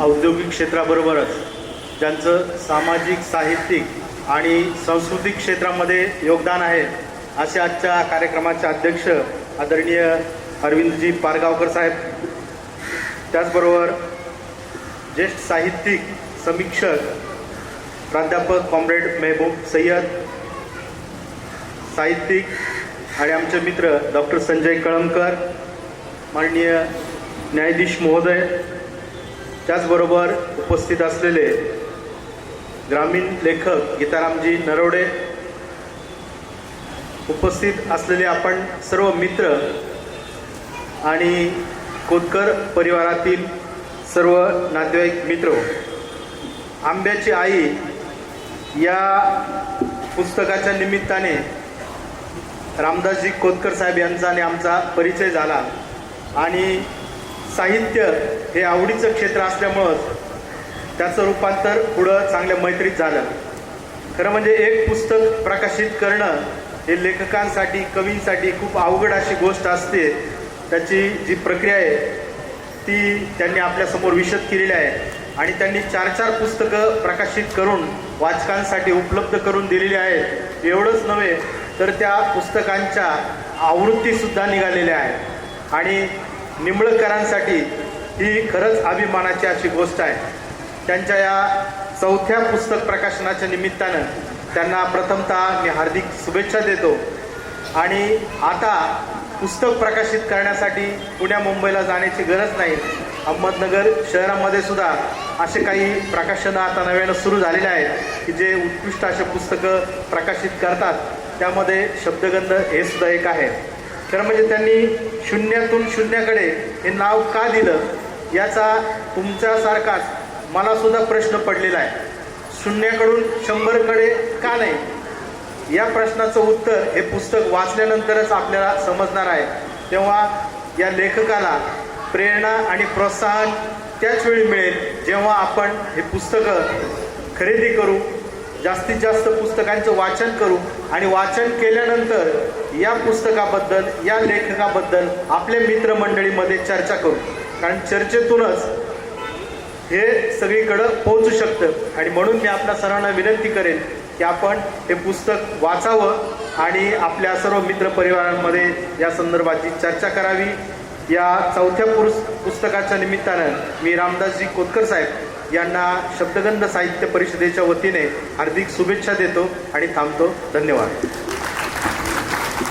औद्योगिक क्षेत्राबरोबरच ज्यांचं सामाजिक साहित्यिक आणि सांस्कृतिक क्षेत्रामध्ये योगदान आहे असे आजच्या कार्यक्रमाचे अध्यक्ष आदरणीय अरविंदजी पारगावकर साहेब. त्याचबरोबर ज्येष्ठ साहित्यिक समीक्षक प्राध्यापक कॉम्रेड मेहबूब सय्यद साहित्यिक आणि आमचे मित्र डॉक्टर संजय कळमकर माननीय न्यायाधीश महोदय त्याचबरोबर उपस्थित असलेले ग्रामीण लेखक गीतारामजी नरवडे उपस्थित असलेले आपण सर्व मित्र आणि कोतकर परिवारातील सर्व नातेवाईक मित्र आंब्याची आई या पुस्तकाच्या निमित्ताने रामदासजी कोतकर साहेब यांचा आणि आमचा परिचय झाला आणि साहित्य हे आवडीचं क्षेत्र असल्यामुळं त्याचं रूपांतर पुढं चांगल्या मैत्रीत झालं. खरं म्हणजे एक पुस्तक प्रकाशित करणं हे लेखकांसाठी कवींसाठी खूप अवघड अशी गोष्ट असते. त्याची जी प्रक्रिया आहे ती त्यांनी आपल्यासमोर विशद केलेली आहे. आणि त्यांनी चार चार पुस्तकं प्रकाशित करून वाचकांसाठी उपलब्ध करून दिलेली आहेत. एवढंच नव्हे तर त्या पुस्तकांच्या आवृत्तीसुद्धा निघालेल्या आहेत. आणि निंबळकरांसाठी ही खरंच अभिमानाची अशी गोष्ट आहे. त्यांच्या या चौथ्या पुस्तक प्रकाशनाच्या निमित्तानं त्यांना प्रथमतः मी हार्दिक शुभेच्छा देतो. आणि आता पुस्तक प्रकाशित करण्यासाठी पुण्या मुंबईला जाण्याची गरज नाही. अहमदनगर शहरामध्ये सुद्धा असे काही प्रकाशनं आता नव्यानं सुरू झालेले आहेत की जे उत्कृष्ट असे पुस्तकं प्रकाशित करतात. त्यामध्ये शब्दगंध हे सुद्धा एक आहे. खरं म्हणजे त्यांनी शून्यातून शून्याकडे हे नाव का दिलं याचा तुमच्यासारखाच मलासुद्धा प्रश्न पडलेला आहे. शून्याकडून शंभरकडे का नाही? या प्रश्नाचं उत्तर हे पुस्तक वाचल्यानंतरच आपल्याला समजणार आहे. तेव्हा या लेखकाला प्रेरणा आणि प्रोत्साहन त्याच वेळी मिळेल जेव्हा आपण हे पुस्तकं खरेदी करू जास्तीत जास्त पुस्तकांचं वाचन करू आणि वाचन केल्यानंतर या पुस्तकाबद्दल या लेखकाबद्दल आपल्या मित्रमंडळीमध्ये चर्चा करू. कारण चर्चेतूनच हे सगळीकडं पोहोचू शकतं. आणि म्हणून मी आपल्या सर्वांना विनंती करेन की आपण हे पुस्तक वाचावं आणि आपल्या सर्व मित्रपरिवारांमध्ये या संदर्भाची चर्चा करावी. या चौथ्या पुरुष पुस्तकाच्या निमित्तानं मी रामदासजी कोतकर साहेब यांना शब्दगंध साहित्य परिषदेच्या वतीने हार्दिक शुभेच्छा देतो आणि थांबतो. धन्यवाद.